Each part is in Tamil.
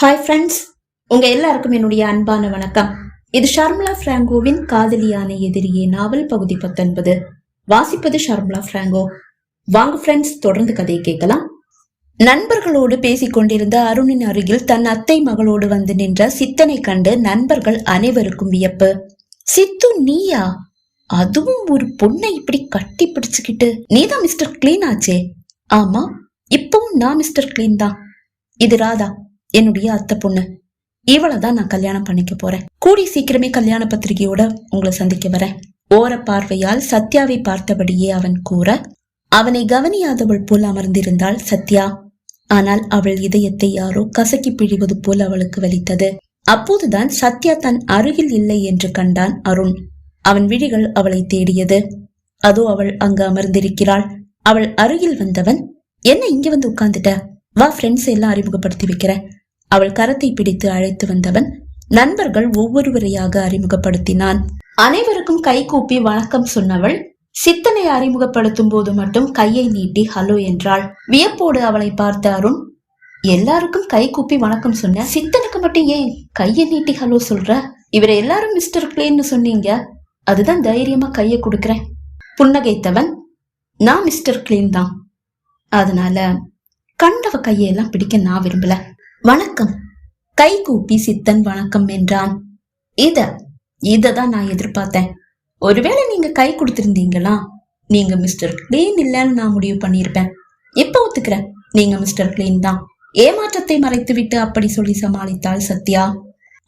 ஹாய் ஃப்ரெண்ட்ஸ் உங்க எல்லாருக்கும் என்னுடைய அன்பான வணக்கம். இது ஷர்மிளா பிராங்கோவின் காதலியான எதிரியே நாவல் பகுதி பத்தொன்பது. வாசிப்பது ஷர்மிளா பிராங்கோ. வாங்க ஃப்ரெண்ட்ஸ் தொடர்ந்து கதையை கேட்கலாம். நண்பர்களோடு பேசிக்கொண்டிருந்த அருணின் அருகில் தன் அத்தை மகளோடு வந்து நின்ற சித்தனை கண்டு நண்பர்கள் அனைவருக்கும் வியப்பு. சித்து நீயா? அதுவும் ஒரு பொண்ணை இப்படி கட்டி பிடிச்சுக்கிட்டு. நீதான் மிஸ்டர் கிளீன் ஆச்சே? ஆமா இப்பவும் நான் மிஸ்டர் கிளீன் தான். இது ராதா. என்னுடைய அத்தை பொண்ணு. இவளை தான் நான் கல்யாணம் பண்ணிக்க போறேன். கூடி சீக்கிரமே கல்யாண பத்திரிகையோட உங்களை சந்திக்க வரேன். ஓர பார்வையால் சத்யாவை பார்த்தபடியே அவன் கூற அவனை கவனியாதவள் போல் அமர்ந்திருந்தாள் சத்யா. ஆனால் அவள் இதயத்தை யாரோ கசக்கி பிழிவது போல் அவளுக்கு வலித்தது. அப்போதுதான் சத்யா தன் அருகில் இல்லை என்று கண்டான் அருண். அவன் விழிகள் அவளை தேடியது. அதோ அவள் அங்கு அமர்ந்திருக்கிறாள். அவள் அருகில் வந்தவன். என்ன இங்க வந்து உட்கார்ந்துட்ட? வா ஃப்ரெண்ட்ஸ் எல்லாம் அறிமுகப்படுத்தி வைக்கிறேன். அவள் கரத்தை பிடித்து அழைத்து வந்தவன் நண்பர்கள் ஒவ்வொருவரையாக அறிமுகப்படுத்தினான். அனைவருக்கும் கை கூப்பி வணக்கம் சொன்னவள் சித்தனை அறிமுகப்படுத்தும் போது மட்டும் கையை நீட்டி ஹலோ என்றாள். வியப்போடு அவளை பார்த்த அருண் எல்லாருக்கும் கை கூப்பி வணக்கம் சொன்ன சித்தனுக்கு மட்டும் ஏன் கையை நீட்டி ஹலோ சொல்ற? இவரை எல்லாரும் மிஸ்டர் கிளேன்னு சொன்னீங்க. அதுதான் தைரியமா கையை கொடுக்கறேன். புன்னகைத்தவன் நான் மிஸ்டர் கிளீன் தான். அதனால கண்டவ கையெல்லாம் பிடிக்க நான் விரும்பல. வணக்கம். கை கூப்பி சித்தன் வணக்கம் என்றான். இத இததான் நான் எதிர்பார்த்தேன். ஒருவேளை நீங்க கை கொடுத்திருந்தீங்களா? நீங்க மிஸ்டர் கிளீன் இல்லைன்னு நான் முடிவு பண்ணியிருப்பேன். இப்ப ஒத்துக்கிறேன் நீங்க மிஸ்டர் கிளீன் தான். ஏமாற்றத்தை மறைத்து விட்டு அப்படி சொல்லி சமாளித்தாள் சத்யா.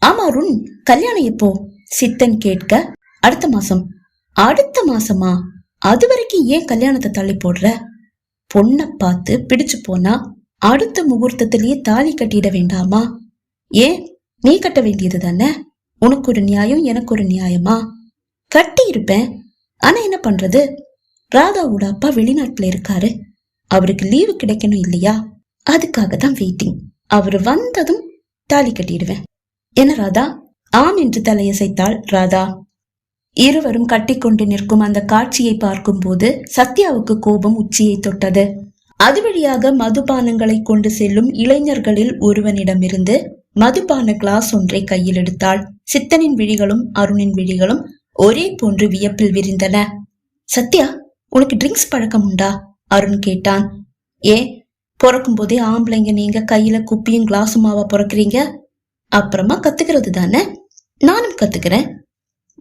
ஆமா அருண் கல்யாணம் எப்போ? சித்தன் கேட்க அடுத்த மாசம். அடுத்த மாசமா? அது வரைக்கும் ஏன் கல்யாணத்தை தள்ளி போடுற? பொண்ணை பார்த்து பிடிச்சு போனா அடுத்த முகூர்த்தத்திலேயே தாலி கட்டிட வேண்டாமா? ஏன் நீ கட்ட வேண்டியது தானே? உனக்கு ஒரு நியாயம் எனக்கு ஒரு நியாயமா? கட்டி இருப்பேன் ஆனா என்ன பண்றது? ராதாவோட அப்பா வெளிநாட்டுல இருக்காரு. அவருக்கு லீவு கிடைக்கணும் இல்லையா? அதுக்காக தான் வெயிட்டிங் அவர் வந்ததும் தாலி கட்டிடுவேன். என்ன ராதா? ஆம் என்று தலையசைத்தாள் ராதா இருவரும் கட்டிக்கொண்டு நிற்கும் அந்த காட்சியை பார்க்கும்போது சத்யாவுக்கு கோபம் உச்சியை தொட்டது. அது வழியாக மதுபானங்களை கொண்டு செல்லும் இளைஞர்களில் ஒருவனிடமிருந்து மதுபான கிளாஸ் ஒன்றை கையில் எடுத்தாள். சித்தனின் விழிகளும் அருணின் விழிகளும் ஒரே போன்று வியப்பில் விரிந்தன. சத்யா உனக்கு ட்ரிங்க்ஸ் பழக்கம் உண்டா? அருண் கேட்டான். ஏன் பிறக்கும் போதே ஆம்பளைங்க நீங்க கையில குப்பியும் கிளாஸுமாவா பிறக்குறீங்க? அப்புறமா கத்துக்கிறது தானே? நானும் கத்துக்கிறேன்.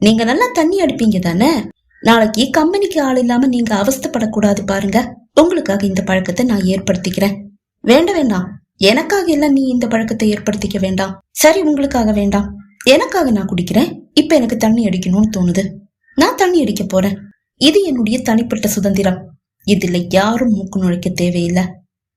நீங்க நல்லா தண்ணி அடிப்பீங்க தானே? நாளைக்கு கம்பெனிக்கு ஆள் இல்லாம நீங்க அவஸ்தப்படக்கூடாது பாருங்க. உங்களுக்காக இந்த பழக்கத்தை நான் ஏற்படுத்திக்கிறேன். வேண்ட வேண்டாம். எனக்காக எல்லாம் நீ இந்த பழக்கத்தை ஏற்படுத்திக்க வேண்டாம். சரி உங்களுக்காக வேண்டாம். எனக்காக நான் குடிக்கிறேன். இப்ப எனக்கு தண்ணி அடிக்கணும்னு தோணுது. நான் தண்ணி அடிக்க போறேன். இது என்னுடைய தனிப்பட்ட சுதந்திரம். இதுல யாரும் மூக்கு நுழைக்க தேவையில்லை.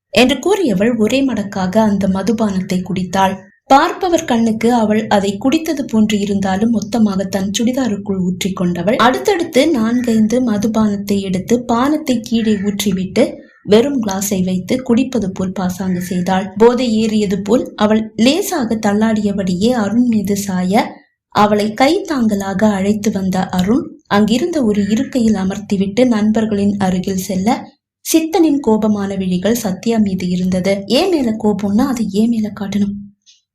என்று கூறியவள் ஒரே மடக்காக அந்த மதுபானத்தை குடித்தாள். பார்ப்பவர் கண்ணுக்கு அவள் அதை குடித்தது போன்று இருந்தாலும் மொத்தமாக தன் சுடிதாருக்குள் ஊற்றி கொண்டவள் அடுத்தடுத்து நான்கைந்து மதுபானத்தை எடுத்து பானத்தை கீழே ஊற்றிவிட்டு வெறும் கிளாஸை வைத்து குடிப்பது போல் பாசாங்கு செய்தாள். போதை ஏறியது போல் அவள் லேசாக தள்ளாடியபடியே அருண் மீது சாய அவளை கை தாங்கலாக அழைத்து வந்த அருண் அங்கிருந்த ஒரு இருக்கையில் அமர்த்திவிட்டு நண்பர்களின் அருகில் செல்ல சித்தனின் கோபமான விழிகள் சத்யா மீது இருந்தது. ஏன் மேல கோபம்னா அதை ஏன் மேல காட்டணும்?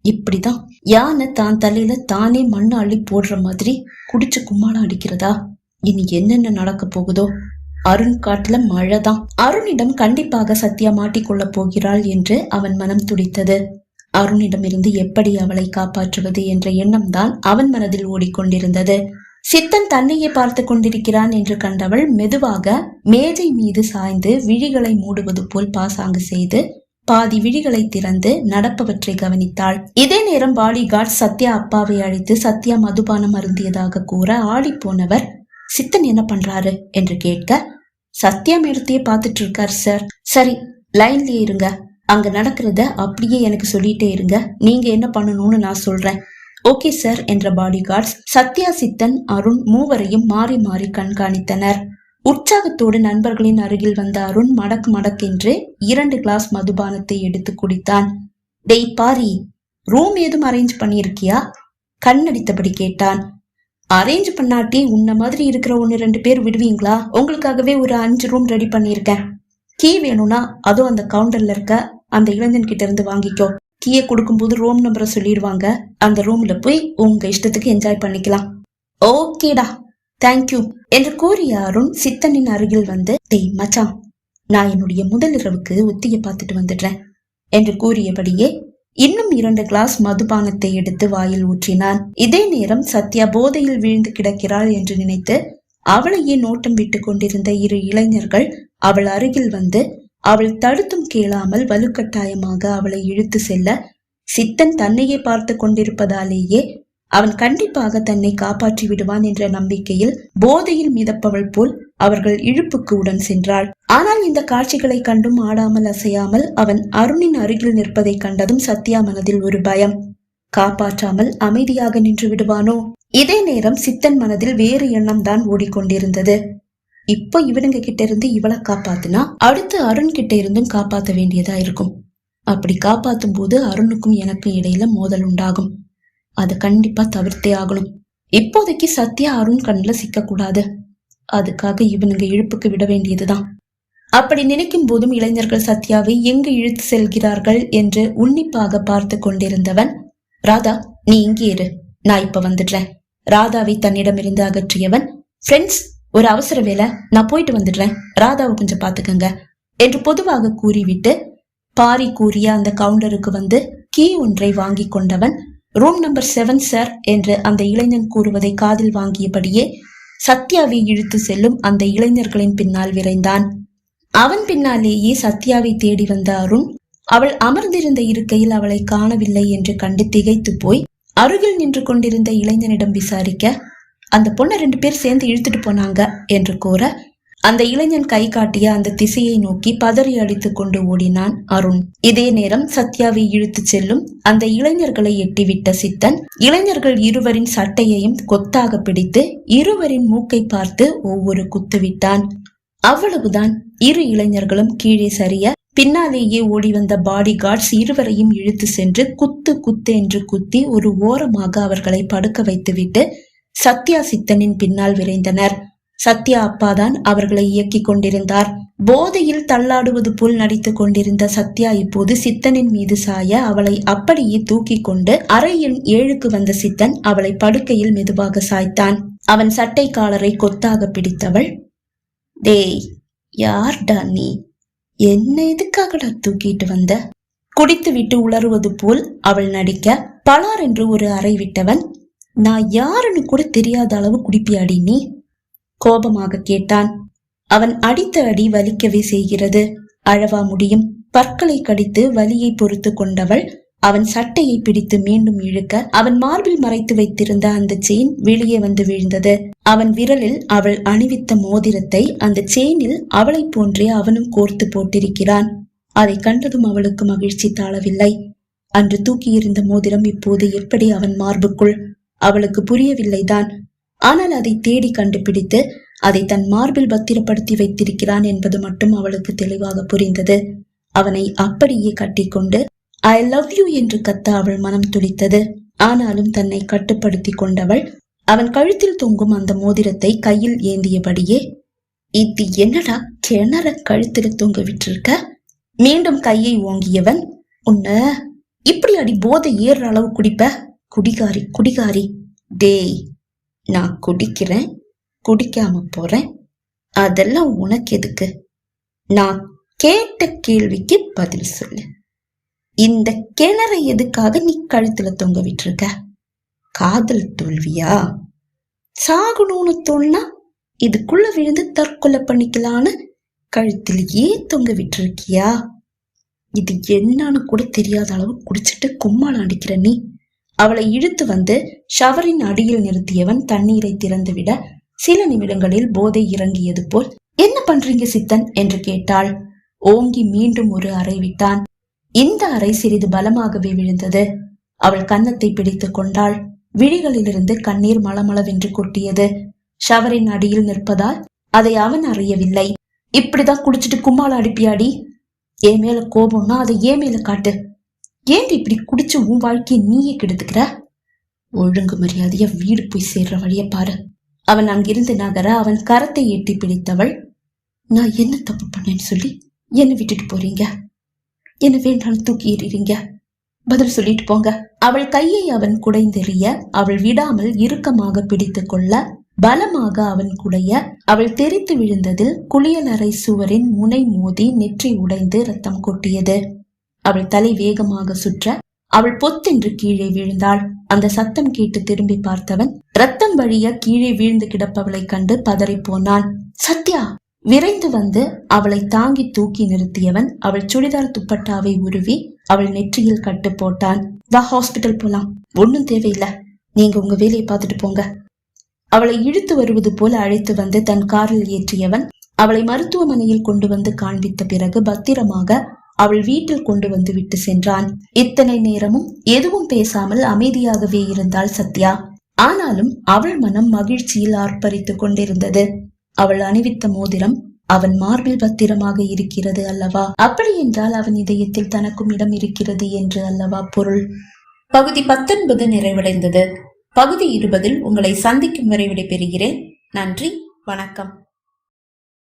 இப்படிதான். யானை தான் தலையில தானே மண்ணை அள்ளி போடுற மாதிரி குடிச்சு கும்மாளம் அடிக்கிறதா? இனி என்னென்ன நடக்க போகுதோ? அருண் காட்டுல மழைதான். அருணிடம் கண்டிப்பாக சத்யா மாட்டிக்கொள்ள போகிறாள் என்று அவன் மனம் துடித்தது. அருணிடமிருந்து எப்படி அவளை காப்பாற்றுவது என்ற எண்ணம் தான் அவன் மனதில் ஓடிக்கொண்டிருந்தது. சித்தன் தன்னையே பார்த்து கொண்டிருக்கிறான் என்று கண்டவள் மெதுவாக மேஜை மீது சாய்ந்து விழிகளை மூடுவது போல் பாசாங்கு செய்து பாதி விழிகளை திறந்து நடப்பவற்றை கவனித்தாள். இதே நேரம் பாலிகார்ட் சத்யா அப்பாவை அழைத்து சத்யா மதுபானம் அருந்தியதாக கூற ஆடி போனவர் சித்தன் என்ன பண்றாரு? என்று கேட்க சத்யா மேடத்தையே பார்த்துட்டு இருக்கார் சார். சரி லைன்லயே இருங்க. அங்க நடக்கிறத அப்படியே எனக்கு சொல்லிட்டே இருங்க. நீங்க என்ன பண்ணணும்னு நான் சொல்றேன். ஓகே சார் என்ற பாடிகார்ட்ஸ் சத்யா சித்தன் அருண் மூவரையும் மாறி மாறி கண்காணித்தனர். உற்சாகத்தோடு நண்பர்களின் அருகில் வந்த அருண் மடக் மடக்கென்று இரண்டு கிளாஸ் மதுபானத்தை எடுத்து குடித்தான். டெய் பாரி ரூம் ஏதும் அரேஞ்ச் பண்ணியிருக்கியா? கண்ணடித்தபடி கேட்டான். அரேஞ்ச் பண்ணாட்டி உன்ன மாதிரி இருக்கிற ஒன்னு ரெண்டு பேர் விடுவீங்களா? உங்களுக்காகவே ஒரு அஞ்சு ரூம் ரெடி பண்ணியிருக்கேன். கீ வேணும்னா அதுவும் அந்த கவுண்டர்ல இருக்க அந்த இளைஞன் கிட்ட இருந்து வாங்கிக்கோ. கீயை கொடுக்கும்போது ரூம் நம்பரை சொல்லிடுவாங்க. அந்த ரூம்ல போய் உங்க இஷ்டத்துக்கு என்ஜாய் பண்ணிக்கலாம். ஓகேடா தேங்க்யூ என்று கூறிய அருண் சித்தனின் அருகில் வந்து டேய் மச்சான் நான் என்னுடைய முதல் இரவுக்கு ஒத்திகை பார்த்துட்டு வந்துடுறேன் என்று கூறியபடியே இன்னும் இரண்டு கிளாஸ் மதுபானத்தை எடுத்து வாயில் ஊற்றினான். இதே நேரம் சத்யா போதையில் வீழ்ந்து கிடக்கிறாள் என்று நினைத்து அவளையே நோட்டம் விட்டு கொண்டிருந்த இரு இளைஞர்கள் அவள் அருகில் வந்து அவள் தடுத்தும் கேளாமல் வலுக்கட்டாயமாக அவளை இழுத்து செல்ல சித்தன் தன்னையே பார்த்து கொண்டிருப்பதாலேயே அவன் கண்டிப்பாக தன்னை காப்பாற்றி விடுவான் என்ற நம்பிக்கையில் போதையில் மிதப்பவள் போல் அவர்கள் இழுப்புக்கு உடன் சென்றாள். ஆனால் இந்த காட்சிகளை கண்டும் ஆடாமல் அசையாமல் அவன் அருணின் அருகில் நிற்பதை கண்டதும் சத்யா மனதில் ஒரு பயம். காப்பாற்றாமல் அமைதியாக நின்று விடுவானோ? இதே நேரம் சித்தன் மனதில் வேறு எண்ணம் தான் ஓடிக்கொண்டிருந்தது. இப்போ இவனுங்க கிட்ட இருந்து இவளை காப்பாத்துனா அடுத்து அருண் கிட்ட இருந்தும் காப்பாத்த வேண்டியதா இருக்கும். அப்படி காப்பாத்தும் போது அருணுக்கும் எனக்கும் இடையில மோதல் உண்டாகும். அதை கண்டிப்பா தவிர்த்தே ஆகணும். இப்போதைக்கு சத்யா அருண் கண்ணுல சிக்க கூடாது அதுக்காக இவனுங்க இழுப்புக்கு விட வேண்டியதுதான். அப்படி நினைக்கும் போதும் இளைஞர்கள் சத்யாவை எங்கு இழுத்து செல்கிறார்கள் என்று உன்னிப்பாக பார்த்து கொண்டிருந்தவன் ராதா நீ இங்கே இரு. நான் இப்ப வந்துடுறேன். ராதாவை தன்னிடமிருந்து அகற்றியவன் ஃப்ரெண்ட்ஸ் ஒரு அவசர வேலை நான் போயிட்டு வந்துடுறேன். ராதாவை கொஞ்சம் பாத்துக்கங்க என்று பொதுவாக கூறிவிட்டு பாரி கூறிய அந்த கவுண்டருக்கு வந்து கீ ஒன்றை வாங்கி கொண்டவன் ரூம் நம்பர் செவன் சார் என்று அந்த இளைஞன் கூறுவதை காதில் வாங்கியபடியே சத்யாவை இழுத்து செல்லும் அந்த இளைஞர்களின் பின்னால் விரைந்தான். அவன் பின்னாலேயே சத்யாவை தேடி வந்த அருண் அவள் அமர்ந்திருந்த இருக்கையில் அவளை காணவில்லை என்று கண்டு திகைத்து போய் அருகில் நின்று கொண்டிருந்த இளைஞனிடம் விசாரிக்க அந்த பொண்ணை ரெண்டு பேர் சேர்ந்து இழுத்துட்டு போனாங்க என்று கூற அந்த இளைஞன் கை காட்டிய அந்த திசையை நோக்கி பதறி அடித்துக் கொண்டு ஓடினான் அருண். இதே நேரம் சத்யாவை இழுத்து செல்லும் அந்த இளைஞர்களை எட்டிவிட்ட சித்தன் இளைஞர்கள் இருவரின் சட்டையையும் கொத்தாக பிடித்து இருவரின் மூக்கை பார்த்து ஒவ்வொரு குத்து விட்டான் அவ்வளவுதான் இரு இளைஞர்களும் கீழே சரிய பின்னாலேயே ஓடி வந்த பாடி கார்ட்ஸ் இருவரையும் இழுத்து சென்று குத்து குத்து என்று குத்தி ஒரு ஓரமாக அவர்களை படுக்க வைத்துவிட்டு சத்யா சித்தனின் பின்னால் விரைந்தனர். சத்யா அப்பாதான் அவர்களை இயக்கிக் கொண்டிருந்தார். போதையில் தள்ளாடுவது போல் நடித்துக் கொண்டிருந்த சத்யா இப்போது சித்தனின் மீது சாய அவளை அப்படியே தூக்கி கொண்டு அறையின் ஏழுக்கு வந்த சித்தன் அவளை படுக்கையில் மெதுவாக சாய்த்தான். அவன் சட்டை காலரை கொத்தாக பிடித்தவள் டேய் யார்டா நீ? என்ன எதுக்காகடா தூக்கிட்டு வந்த? குடித்து விட்டு உளறுவது போல் அவள் நடிக்க பலார் என்று ஒரு அறை விட்டவன் நான் யாருன்னு கூட தெரியாத அளவு குடிப்பியாடி நீ? கோபமாக கேட்டான். அவன் அடித்த அடி வலிக்கவே செய்கிறது. அழவா முடியும். பற்களை கடித்து வலியை பொறுத்து கொண்டவள் அவன் சட்டையை பிடித்து மீண்டும் இழுக்க அவன் மார்பில் மறைத்து வைத்திருந்த அந்த செயின் வெளியே வந்து விழுந்தது. அவன் விரலில் அவள் அணிவித்த மோதிரத்தை அந்த செயினில் அவளைப் போன்றே அவனும் கோர்த்து போட்டிருக்கிறான். அதை கண்டதும் அவளுக்கு மகிழ்ச்சி தாழவில்லை. அன்று தூக்கியிருந்த மோதிரம் இப்போது எப்படி அவன் மார்புக்குள்? அவளுக்கு புரியவில்லைதான். ஆனால் அதை தேடி கண்டுபிடித்து அதை தன் மார்பில் பத்திரப்படுத்தி வைத்திருக்கிறான் என்பது மட்டும் அவளுக்கு தெளிவாக புரிந்தது. அவனை அப்படியே கட்டிக்கொண்டு ஐ லவ் யூ என்று கத்த அவள் மனம் துடித்தது. ஆனாலும் தன்னை கட்டுப்படுத்தி கொண்டவள் அவன் கழுத்தில் தொங்கும் அந்த மோதிரத்தை கையில் ஏந்தியபடியே இது என்னடா கிணற கழுத்தில் தொங்க விட்டிருக்க? மீண்டும் கையை ஓங்கியவன் உன்ன இப்படி அடி போதை ஏறுற அளவு குடிப்ப? குடிகாரி குடிகாரி. டேய் நான் குடிக்கிறேன் குடிக்காம போறேன். அதெல்லாம் உனக்கு எதுக்கு? நான் கேட்ட கேள்விக்கு பதில் சொல்லு. இந்த கிணறை எதுக்காக நீ கழுத்துல தொங்க விட்டுருக்க? காதல் தோல்வியா? சாகணும்னு தோணுனா இதுக்குள்ள விழுந்து தற்கொலை பண்ணிக்கலான்னு கழுத்திலேயே தொங்க விட்டுருக்கியா? இது என்னன்னு கூட தெரியாத அளவு குடிச்சிட்டு கும்மாளம் அடிக்கிற நீ. அவளை இழுத்து வந்து ஷவரின் அடியில் நிறுத்தியவன் தண்ணீரை திறந்துவிட சில நிமிடங்களில் போதை இறங்கியது போல் என்ன பண்றீங்க சித்தன்? என்று கேட்டாள். ஓங்கி மீண்டும் ஒரு அறை விட்டான். இந்த அறை சிறிது பலமாகவே விழுந்தது. அவள் கன்னத்தை பிடித்துக் கொண்டாள். விழிகளிலிருந்து கண்ணீர் மளமளவென்று கொட்டியது. ஷவரின் அடியில் நிற்பதால் அதை அவன் அறியவில்லை. இப்படிதான் குடிச்சிட்டு கும்மாள அடிப்பியாடி? ஏ மேல கோபம்னா அதை ஏன் மேல காட்டு? ஏன் இப்படி குடிச்சு உன் வாழ்க்கையை நீயே கெடுத்துக்கிற? ஒழுங்கு மரியாதையா வீடு போய் சேர்ற வழிய பாரு. அவன் அங்கிருந்து நகர அவன் கரத்தை எட்டி பிடித்தவள் நான் என்ன தப்பு பண்ணேன்னு சொல்லி என்னை விட்டுட்டு போறீங்க? என்ன வேண்டாலும் தூக்கி எறிறீங்க? பதில் சொல்லிட்டு போங்க. அவள் கையை அவன் குடைந்தெறிய அவள் விடாமல் இறுக்கமாக பிடித்துக் கொள்ள பலமாக அவன் குடைய அவள் தெரித்து விழுந்ததில் குளியலறை சுவரின் முனை மோதி நெற்றி உடைந்து ரத்தம் கொட்டியது. அவள் தலை வேகமாக சுற்ற அவள் பொத்தென்று கீழே விழுந்தாள். அந்த சத்தம் கேட்டு திரும்பி பார்த்தவன் ரத்தம் வழிய கீழே வீழ்ந்து கிடப்பவளை கண்டு பதறிப் போனான். சத்யா! விரைந்து வந்து அவளை தாங்கி தூக்கி நிறுத்தியவன் அவள் சுடிதார் துப்பட்டாவை உருவி அவள் நெற்றியில் கட்டு போட்டான். வா ஹாஸ்பிட்டல் போலாம். ஒன்னும் தேவையில்ல. நீங்க உங்க வேலையை பார்த்துட்டு போங்க. அவளை இழுத்து வருவது போல அழைத்து வந்து தன் காரில் ஏற்றியவன் அவளை மருத்துவமனையில் கொண்டு வந்து காண்பித்த பிறகு பத்திரமாக அவள் வீட்டில் கொண்டு வந்து விட்டு சென்றான். இத்தனை நேரமும் எதுவும் பேசாமல் அமைதியாகவே இருந்தாள் சத்யா. ஆனாலும் அவள் மனம் மகிழ்ச்சியில் ஆர்ப்பரித்துக் கொண்டிருந்தது. அவள் அணிவித்த மோதிரம் அவன் மார்பில் பத்திரமாக இருக்கிறது அல்லவா? அப்படி என்றால் அவன் இதயத்தில் தனக்கும் இடம் இருக்கிறது என்று அல்லவா பொருள்? பகுதி பத்தொன்பது நிறைவடைந்தது. பகுதி இருபதில் உங்களை சந்திக்கும் வரை விடைபெறுகிறேன். நன்றி. வணக்கம்.